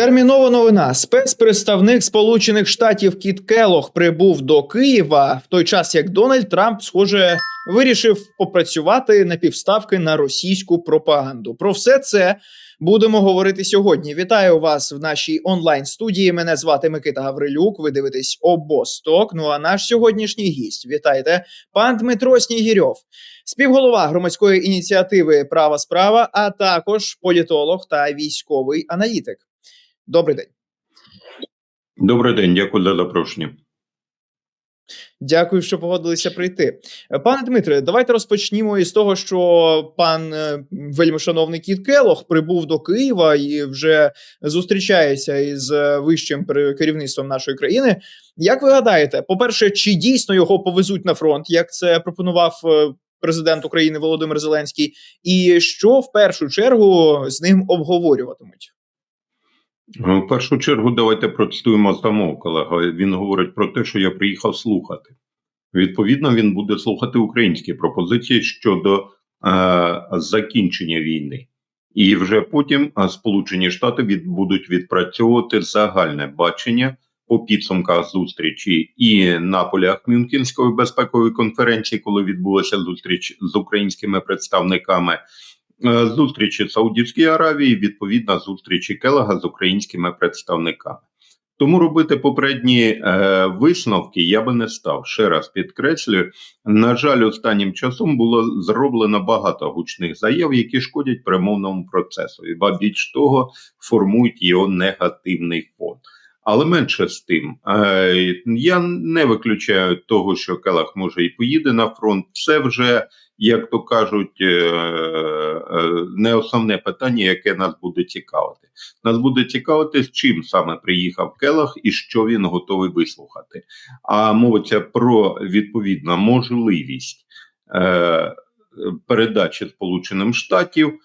Термінова новина. Спецпредставник Сполучених Штатів Кіт Келох прибув до Києва в той час, як Дональд Трамп, схоже, вирішив попрацювати на півставки на російську пропаганду. Про все це будемо говорити сьогодні. Вітаю вас в нашій онлайн студії. Мене звати Микита Гаврилюк. Ви дивитесь обосток. Ну а наш сьогоднішній гість. Вітайте, пан Дмитро Снігірьов, співголова громадської ініціативи Права справа, а також політолог та військовий аналітик. Добрий день. Добрий день, дякую за запрошення. Дякую, що погодилися прийти. Е, Пане Дмитре, давайте розпочнімо із того, що пан е, вельмишановний Кіт Келох прибув до Києва і вже зустрічається із е, вищим керівництвом нашої країни. Як ви гадаєте, по-перше, чи дійсно його повезуть на фронт, як це пропонував президент України Володимир Зеленський, і що в першу чергу з ним обговорюватимуть? Е, В першу чергу давайте процитуємо самого колега. Він говорить про те, що я приїхав слухати. Відповідно, він буде слухати українські пропозиції щодо е, закінчення війни. І вже потім е, Сполучені Штати від, будуть відпрацьовувати загальне бачення по підсумках зустрічі і на полях Мюнхенської безпекової конференції, коли відбулася зустріч з українськими представниками, е, зустрічі Саудівській Аравії, відповідно зустрічі Келега з українськими представниками. Тому робити попередні е, висновки я би не став. Ще раз підкреслюю. На жаль, останнім часом було зроблено багато гучних заяв, які шкодять перемовному процесу, і ба більш того, формують його негативний фон. Але менше з тим, е, я не виключаю того, що Келах може і поїде на фронт. Це вже, як то кажуть, е, е, не основне питання, яке нас буде цікавити. Нас буде цікавити, з чим саме приїхав Келах і що він готовий вислухати. А мовиться про відповідну можливість е, передачі Сполученим Штатів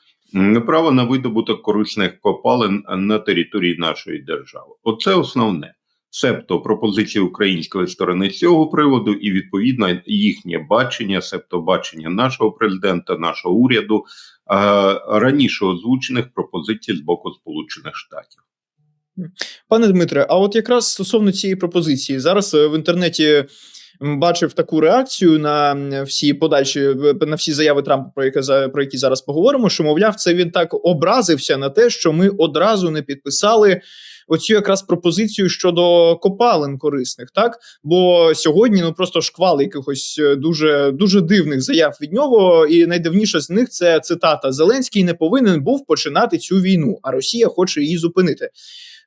право на видобуток корисних копалин на території нашої держави. Оце основне. Себто пропозиції української сторони цього приводу, і відповідно їхнє бачення, себто бачення нашого президента, нашого уряду, е, раніше озвучених пропозицій з боку Сполучених Штатів. Пане Дмитре, а от якраз стосовно цієї пропозиції, зараз е, в інтернеті бачив таку реакцію на всі подальші е, на всі заяви Трампа, про за- про які зараз поговоримо. Що мовляв, це він так образився на те, що ми одразу не підписали. Оцю якраз пропозицію щодо копалин корисних, так бо сьогодні ну просто шквал якихось е, дуже дуже дивних заяв від нього, і найдивніше з них це цитата: Зеленський не повинен був починати цю війну, а Росія хоче її зупинити.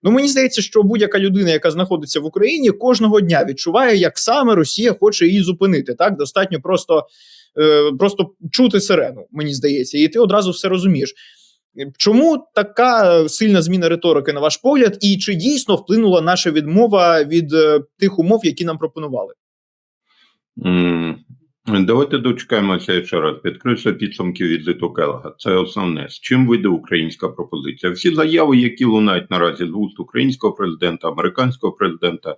Ну мені здається, що будь-яка людина, яка знаходиться в Україні, кожного дня відчуває, як саме Росія хоче її зупинити. Так достатньо просто, е, просто чути сирену, мені здається, і ти одразу все розумієш. Чому така сильна зміна риторики, на ваш погляд, і чи дійсно вплинула наша відмова від е, тих умов, які нам пропонували? Давайте дочекаємося ще раз. Підкреслю підсумки візиту Келга. Це основне. З чим вийде українська пропозиція? Всі заяви, які лунають наразі з вуст українського президента, американського президента,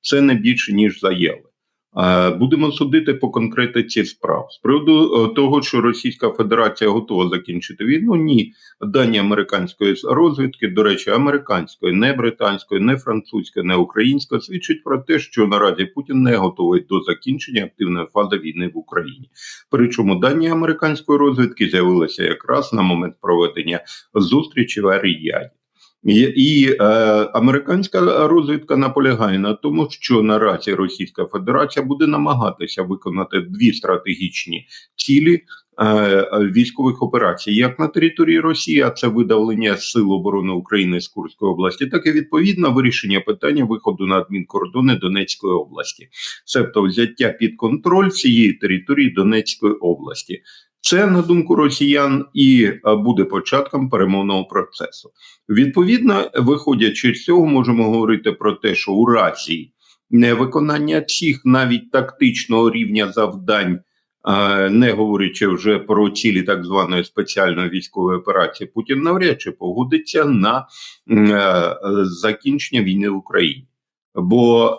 це не більше ніж заяви. Е, Будемо судити по конкретиці справ з приводу е, того, що Російська Федерація готова закінчити війну. Ні, дані американської розвідки, до речі, американської, не британської, не французької, не української, свідчить про те, що наразі Путін не готовий до закінчення активної фази війни в Україні. Причому дані американської розвідки з'явилися якраз на момент проведення зустрічі в Аріяді. І, е, американська розвідка наполягає на тому, що наразі Російська Федерація буде намагатися виконати дві стратегічні цілі е, військових операцій, як на території Росії, а це видавлення сил оборони України з Курської області, так і відповідно вирішення питання виходу на адмінкордони Донецької області, себто взяття під контроль всієї території Донецької області. Це на думку росіян і е, буде початком перемовного процесу. Відповідно, виходячи з цього, можемо говорити про те, що у разі невиконання цих навіть тактичного рівня завдань, е, не говорячи вже про цілі так званої спеціальної військової операції, Путін навряд чи погодиться на е, закінчення війни в Україні. Бо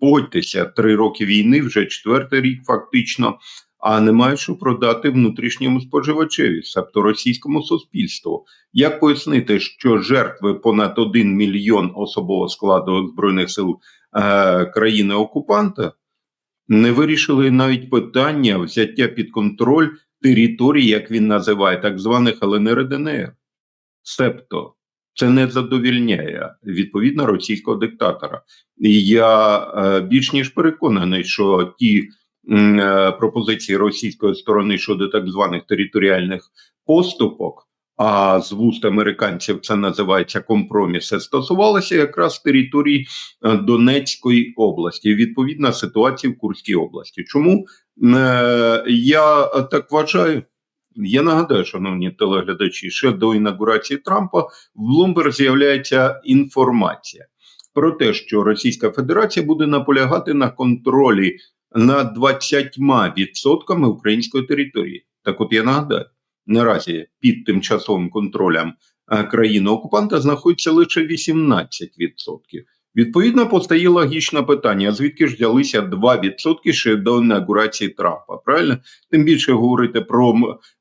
погодьтеся, три роки війни, вже четвертий рік, фактично. А не мають що продати внутрішньому споживачеві, себто російському суспільству. Як пояснити, що жертви понад 1 мільйон особового складу збройних сил е, країни окупанта не вирішили навіть питання взяття під контроль територій, як він називає, так званих ЛНР ДНР. Себто це не задовільняє відповідно російського диктатора. І я е, більш ніж переконаний, що ті пропозиції російської сторони щодо так званих територіальних поступок, а з вуст американців це називається компроміси, стосувалися якраз території е, Донецької області, відповідна ситуація в Курській області. Чому е, я так вважаю? Я нагадаю, шановні телеглядачі, ще до інаугурації Трампа в Bloomberg з'являється інформація про те, що Російська Федерація буде наполягати на контролі над 20% української території. Так от я нагадаю, наразі під тимчасовим контролем е, країни окупанта знаходиться лише 18%. Відповідно, постає логічне питання: звідки ж взялися 2% ще до інаугурації Трампа? Правильно? Тим більше говорити про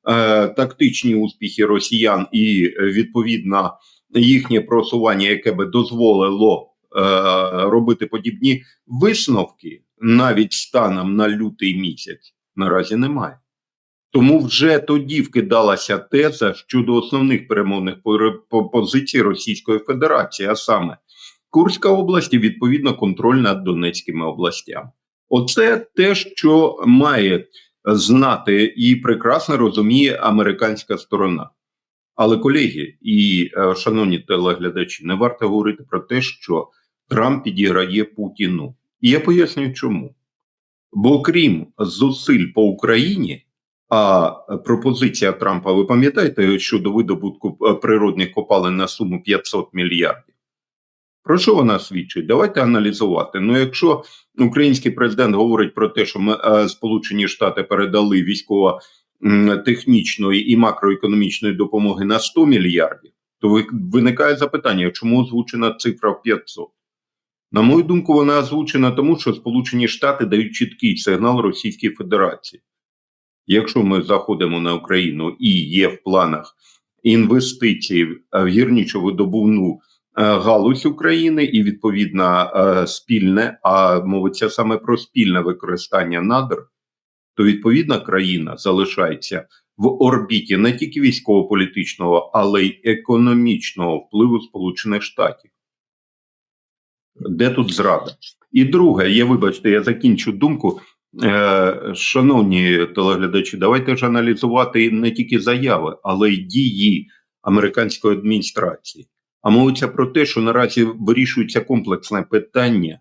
е, тактичні успіхи росіян і е, відповідно їхнє просування, яке би дозволило е, робити подібні висновки, навіть станом на лютий місяць, наразі немає. Тому вже тоді вкидалася теза щодо основних перемовних позицій Російської Федерації, а саме Курська область і відповідно контроль над Донецькими областями. Оце те, що має знати і прекрасно розуміє американська сторона. Але колеги і е, шановні телеглядачі, не варто говорити про те, що Трамп підіграє Путіну. І я пояснюю, чому. Бо крім зусиль по Україні, а пропозиція Трампа, ви пам'ятаєте, щодо видобутку е, природних копалин на суму 500 мільярдів. Про що вона свідчить? Давайте аналізувати. Ну, якщо український президент говорить про те, що ми, е, Сполучені Штати передали військово-технічної і макроекономічної допомоги на 100 мільярдів, то виникає запитання, чому озвучена цифра в 500? На мою думку, вона озвучена тому, що Сполучені Штати дають чіткий сигнал Російській Федерації. Якщо ми заходимо на Україну і є в планах інвестицій в гірничо-видобувну е, галузь України і відповідно е, спільне, а мовиться саме про спільне використання надр, то відповідна країна залишається в орбіті не тільки військово-політичного, але й економічного впливу Сполучених Штатів. Де тут зрада? І друге, я вибачте, я закінчу думку. Е, шановні телеглядачі, давайте ж аналізувати не тільки заяви, але й дії американської адміністрації. А мовиться про те, що наразі вирішується комплексне питання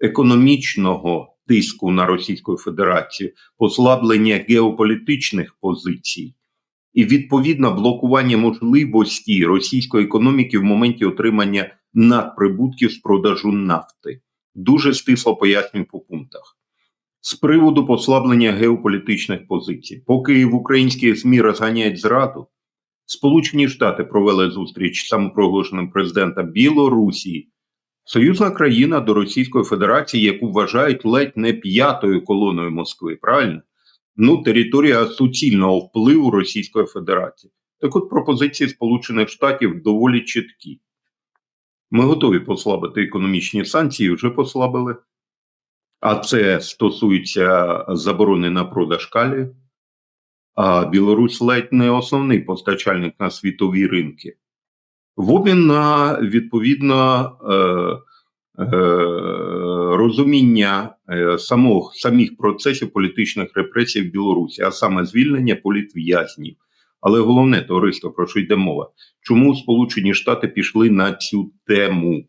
економічного тиску на Російську Федерацію, послаблення геополітичних позицій і відповідно блокування можливості російської економіки в моменті отримання надприбутків з продажу нафти. Дуже стисло пояснюю по пунктах. З приводу послаблення геополітичних позицій, поки в українських ЗМІ розганяють зраду, Сполучені Штати провели зустріч з самопроголошеним президентом Білорусі, союзна країна до Російської Федерації, яку вважають ледь не п'ятою колоною Москви, правильно? Ну, територія суцільного впливу Російської Федерації. Так от пропозиції Сполучених Штатів доволі чіткі. Ми готові послабити економічні санкції, вже послабили. А це стосується заборони на продаж калію. А Білорусь ледь не основний постачальник на світові ринки. В обмін на відповідно е, е, розуміння е, самого, самих процесів політичних репресій в Білорусі, а саме звільнення політв'язнів. Але головне, товариство, про що йде мова, чому Сполучені Штати пішли на цю тему?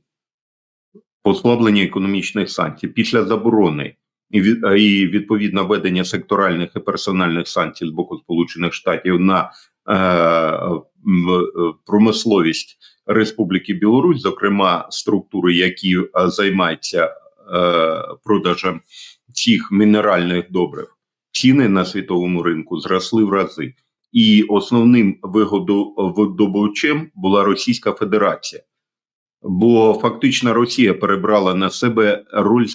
Послаблення економічних санкцій. Після заборони і відповідно введення секторальних і персональних санкцій з боку Сполучених Штатів на е, промисловість Республіки Білорусь, зокрема структури, які займаються е, продажем цих мінеральних добрив, ціни на світовому ринку зросли в рази. І основним вигодобувачем була Російська Федерація, бо фактично Росія перебрала на себе роль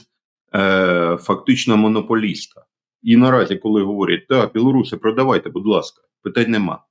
е, фактично монополіста. І наразі, коли говорять, так, білоруси, продавайте, будь ласка, питань нема.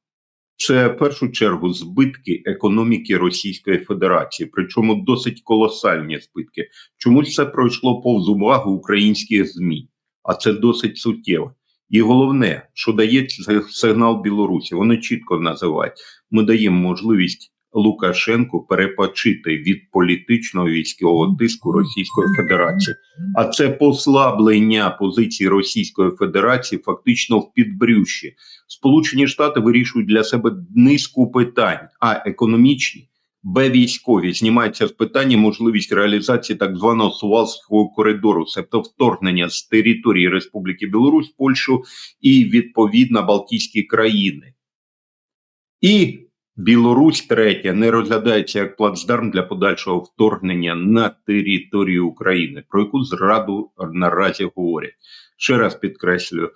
Це в першу чергу збитки економіки Російської Федерації, причому досить колосальні збитки. Чомусь це пройшло повз увагу українських ЗМІ, а це досить суттєво. І головне, що дає сигнал Білорусі, вони чітко називають: ми даємо можливість Лукашенку перепочити від політичного військового тиску Російської Федерації. А це послаблення позиції Російської Федерації фактично в підбрюші. Сполучені Штати вирішують для себе низку питань, а економічні. Б військові знімаються з питання можливість реалізації так званого Сувалського коридору, тобто вторгнення з території Республіки Білорусь, Польщу і відповідно Балтійські країни. І Білорусь третя не розглядається як плацдарм для подальшого вторгнення на територію України, про яку зраду наразі говорять. Ще раз підкреслюю.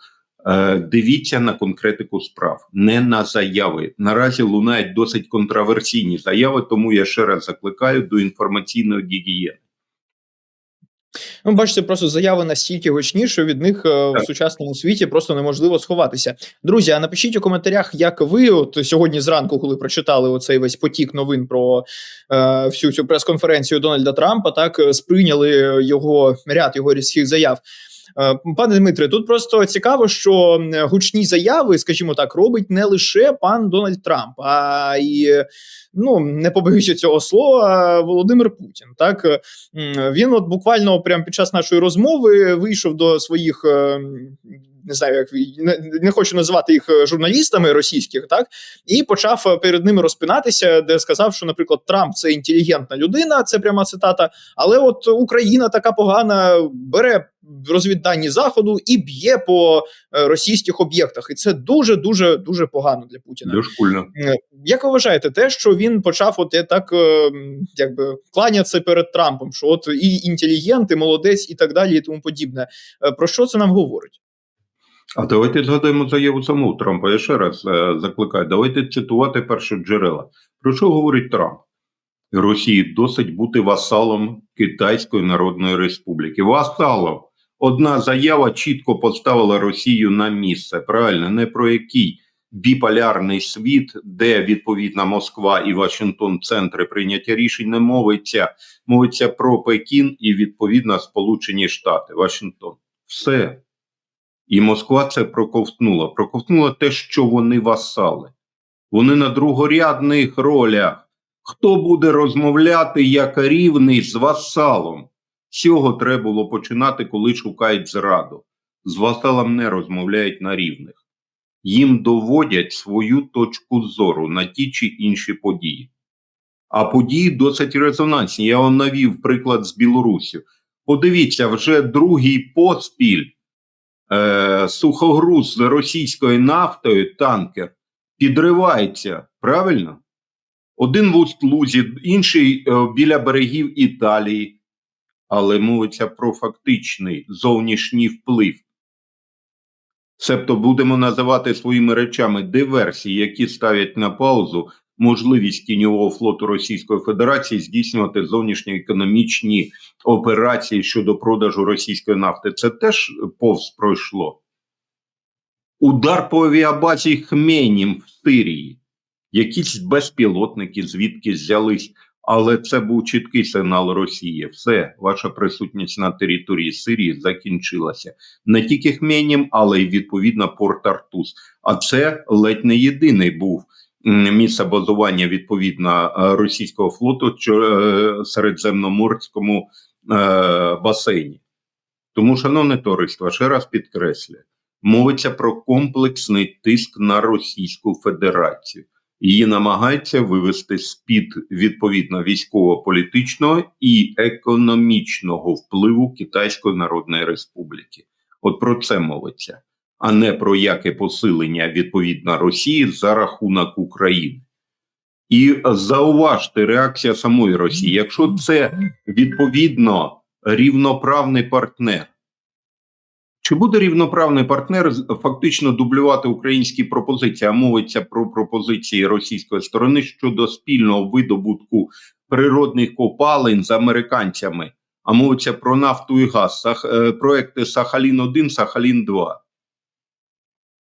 Е, Дивіться на конкретику справ, не на заяви. Наразі лунають досить контроверсійні заяви, тому я ще раз закликаю до інформаційної гігієни. Ну, бачите, просто заяви настільки гучні, що від них е, в сучасному світі просто неможливо сховатися. Друзі, а напишіть у коментарях, як ви от сьогодні зранку, коли прочитали оцей весь потік новин про е, всю цю прес-конференцію Дональда Трампа, так е, сприйняли його ряд його різких заяв. Е, Пане Дмитре, тут просто цікаво, що гучні заяви, скажімо так, робить не лише пан Дональд Трамп, а й ну не побоюся цього слова, Володимир Путін. Так він, от буквально прямо під час нашої розмови, вийшов до своїх. Не знаю, як не, не хочу називати їх е, журналістами російських, так і почав е, перед ними розпинатися, де сказав, що, наприклад, Трамп це інтелігентна людина, це пряма цитата. Але от Україна така погана бере розвіддані заходу і б'є по е, російських об'єктах, і це дуже дуже дуже погано для Путіна. Дошкульно. Як ви вважаєте, те, що він почав, от так якби кланятися перед Трампом, що от і інтелігент, і молодець, і так далі, і тому подібне. Про що це нам говорить? А давайте згадаємо заяву самого Трампа. Я ще раз е, закликаю. Давайте цитувати перші джерела. Про що говорить Трамп? Росії досить бути васалом Китайської Народної Республіки. Васалом. Одна заява чітко поставила Росію на місце. Правильно, не про який біполярний світ, де відповідно Москва і Вашингтон центри прийняття рішень не мовиться. Мовиться про Пекін і відповідно Сполучені Штати, Вашингтон. Все. І Москва це проковтнула. Проковтнула те, що вони васали. Вони на другорядних ролях. Хто буде розмовляти як рівний з васалом? З цього треба було починати, коли шукають зраду. З васалом не розмовляють на рівних. Їм доводять свою точку зору на ті чи інші події. А події досить резонансні. Я вам навів приклад з Білорусі. Подивіться, вже другий поспіль е, сухогруз з російською нафтою, танкер, підривається. Правильно? Один в Усть-Лузі, інший е, біля берегів Італії. Але мовиться про фактичний зовнішній вплив. Себто будемо називати своїми речами диверсії, які ставлять на паузу можливість тіньового флоту Російської Федерації здійснювати зовнішньоекономічні операції щодо продажу російської нафти. Це теж повз пройшло. Удар по авіабазі Хменім в Сирії. Якісь безпілотники звідки взялись, але це був чіткий сигнал Росії. Все, ваша присутність на території Сирії закінчилася. Не тільки Хменім, але й відповідно Порт Артус. А це ледь не єдиний був місце базування відповідно е, російського флоту чо- е, середземноморському е, басейні. Тому, шановне товариство, ще раз підкреслюю, мовиться про комплексний тиск на Російську Федерацію. Її намагаються вивести з-під відповідно військово-політичного і економічного впливу Китайської Народної Республіки. От про це мовиться, а не про яке посилення відповідно Росії за рахунок України. І зауважте реакція самої Росії. Якщо це відповідно рівноправний партнер, чи буде рівноправний партнер фактично дублювати українські пропозиції? А мовиться про пропозиції російської сторони щодо спільного видобутку природних копалин з американцями а мовиться про нафту і газ, е, проекти Сахалін-1, Сахалін-2.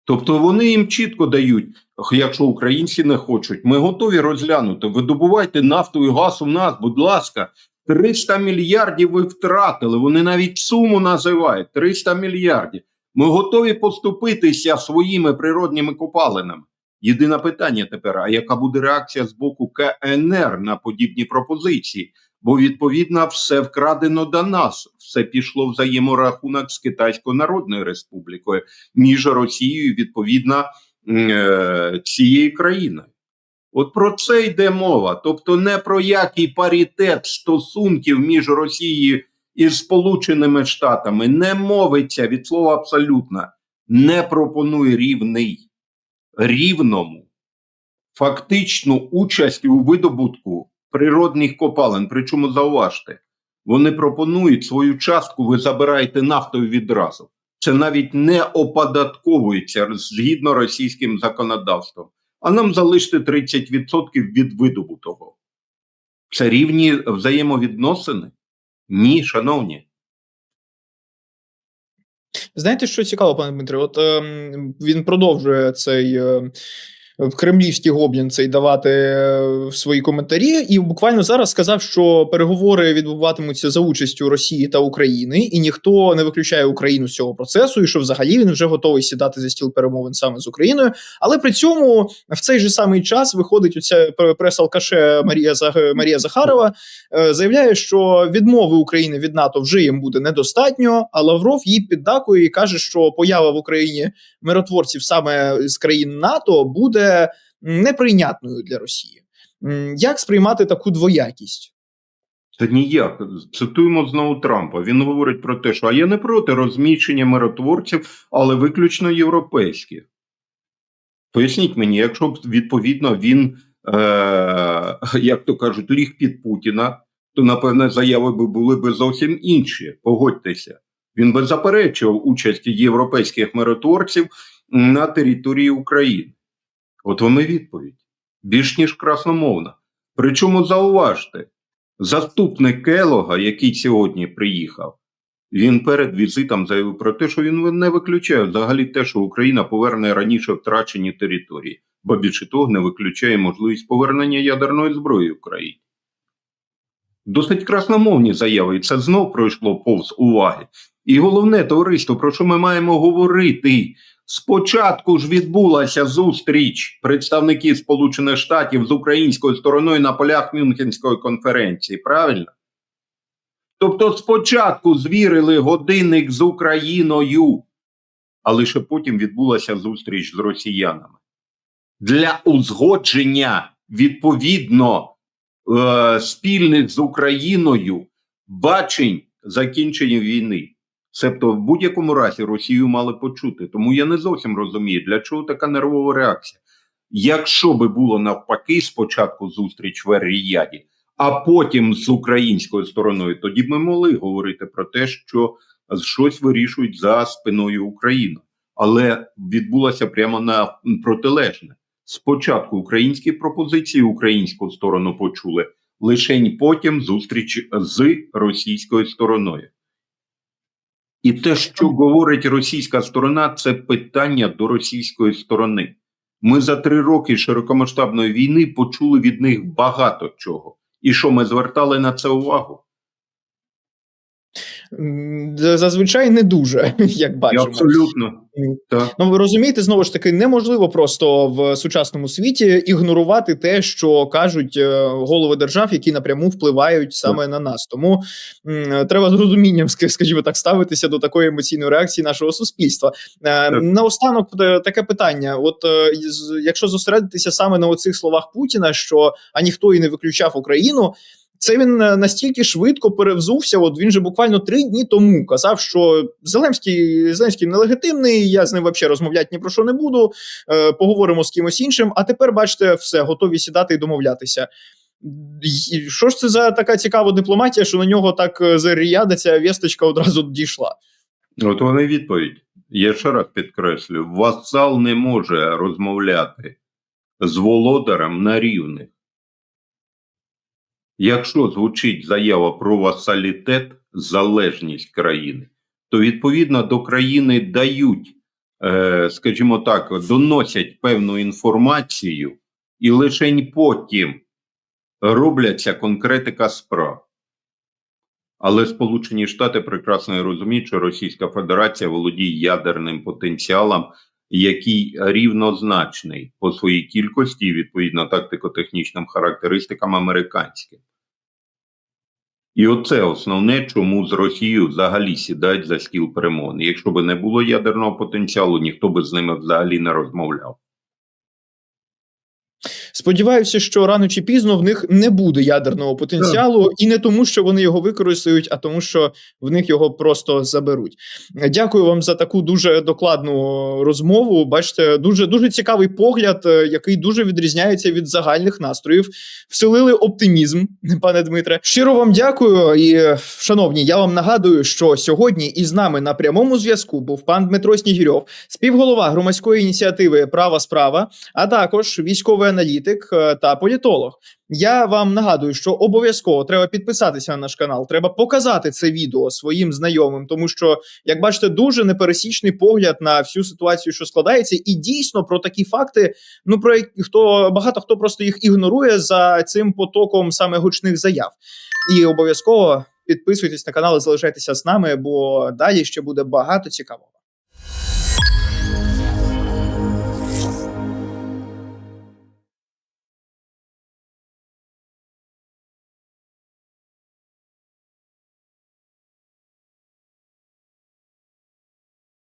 Тобто вони їм чітко дають, якщо українці не хочуть, ми готові розглянути. Видобувайте нафту і газ у нас, будь ласка, 300 мільярдів ви втратили. Вони навіть суму називають 300 мільярдів. Ми готові поступитися своїми природніми копалинами. Єдине питання тепер: а яка буде реакція з боку КНР на подібні пропозиції? Бо відповідно все вкрадено до нас, все пішло взаєморахунок з Китайською Народною Республікою між Росією, відповідно е, цією країною. От про це йде мова. Тобто, не про який паритет стосунків між Росією і Сполученими Штатами не мовиться від слова абсолютно, не пропонує рівний рівному фактичну участь у видобутку природних копалин. Причому зауважте, вони пропонують свою частку, ви забираєте нафтою відразу. Це навіть не оподатковується згідно російським законодавством. А нам залишити 30% від видобутого. Це рівні взаємовідносини? Ні, шановні. Знаєте, що цікаво, пане Дмитре? От е, він продовжує цей е, кремлівський гоблін цей давати е, свої коментарі, і буквально зараз сказав, що переговори відбуватимуться за участю Росії та України, і ніхто не виключає Україну з цього процесу, і що взагалі він вже готовий сідати за стіл перемовин саме з Україною. Але при цьому в цей же самий час виходить оця прес-алкаше Марія Зах- Марія Захарова, е, заявляє, що відмови України від НАТО вже їм буде недостатньо. А Лавров їй піддакує і каже, що поява в Україні миротворців саме з країн НАТО буде неприйнятною для Росії. Як сприймати таку двоякість? Та ніяк. Цитуємо знову Трампа. Він говорить про те, що а я не проти розміщення миротворців, але виключно європейських. Поясніть мені, якщо б відповідно він, е, як то кажуть, ліг під Путіна, то напевне заяви би були б зовсім інші. Погодьтеся. Він би заперечував участі європейських миротворців на території України. От вам і відповідь. Більш ніж красномовна. Причому зауважте, заступник Келога, який сьогодні приїхав, він перед візитом заявив про те, що він не виключає взагалі те, що Україна поверне раніше втрачені території, бо більше того, не виключає можливість повернення ядерної зброї в країні. Досить красномовні заяви, і це знов пройшло повз уваги. І головне, товариство, про що ми маємо говорити? Спочатку ж відбулася зустріч представників Сполучених Штатів з українською стороною на полях Мюнхенської конференції. Правильно? Тобто, спочатку звірили годинник з Україною, а лише потім відбулася зустріч з росіянами. Для узгодження відповідно е, спільних з Україною бачень закінчення війни. Себто, в будь-якому разі Росію мали почути. Тому я не зовсім розумію, для чого така нервова реакція. Якщо би було навпаки, спочатку зустріч в Ер-Ріяді, а потім з українською стороною, тоді б ми могли говорити про те, що щось вирішують за спиною України. Але відбулося прямо на протилежне. Спочатку українські пропозиції українську сторону почули, лише потім зустріч з російською стороною. І те, що говорить російська сторона, це питання до російської сторони. Ми за три роки широкомасштабної війни почули від них багато чого. І що ми звертали на це увагу? Зазвичай не дуже, як бачимо. абсолютно так. Ну, ви розумієте, знову ж таки, неможливо просто в сучасному світі ігнорувати те, що кажуть е, голови держав, які напряму впливають саме на нас. Тому м, треба з розумінням, ск- скажімо так, ставитися до такої емоційної реакції нашого суспільства. Е, Наостанок е, таке питання: от якщо зосередитися саме на оцих словах Путіна, що а ніхто і не виключав Україну. Це він е, настільки швидко перевзувся. От він же буквально три дні тому казав, що Зеленський Зеленський нелегітимний. Я з ним взагалі розмовляти ні про що не буду. Е, поговоримо з кимось іншим. А тепер, бачите, все готові сідати і домовлятися. І Що ж це за така цікава дипломатія, що на нього так е, з ця вісточка одразу дійшла? От вони відповідь. Я ще раз підкреслю: васал не може розмовляти з володарем на рівних. Якщо звучить заява про васалітет, залежність країни, то відповідно до країни дають, е, скажімо так, доносять певну інформацію, і лише потім робляться конкретика справ. Але Сполучені Штати прекрасно розуміють, що Російська Федерація володіє ядерним потенціалом, який рівнозначний по своїй кількості і відповідно тактико-технічним характеристикам американським. І оце основне, чому з Росією взагалі сідають за стіл перемовин. Якщо б не було ядерного потенціалу, ніхто би з ними взагалі не розмовляв. Сподіваюся, що рано чи пізно в них не буде ядерного потенціалу, і не тому, що вони його використають, а тому, що в них його просто заберуть. Дякую вам за таку дуже докладну розмову. Бачите, дуже дуже цікавий погляд, е, який дуже відрізняється від загальних настроїв. Вселили оптимізм, пане Дмитре. Щиро вам дякую. І, е, шановні, я вам нагадую, що сьогодні із нами на прямому зв'язку був пан Дмитро Снігірьов, співголова громадської ініціативи Права справа, а також військовий аналітик е, та політолог. Я вам нагадую, що обов'язково треба підписатися на наш канал, треба показати це відео своїм знайомим, тому що, як бачите, дуже непересічний погляд на всю ситуацію, що складається, і дійсно про такі факти. Ну про які хто багато хто просто їх ігнорує за цим потоком саме гучних заяв. І обов'язково підписуйтесь на канал і залишайтеся з нами, бо далі ще буде багато цікавого.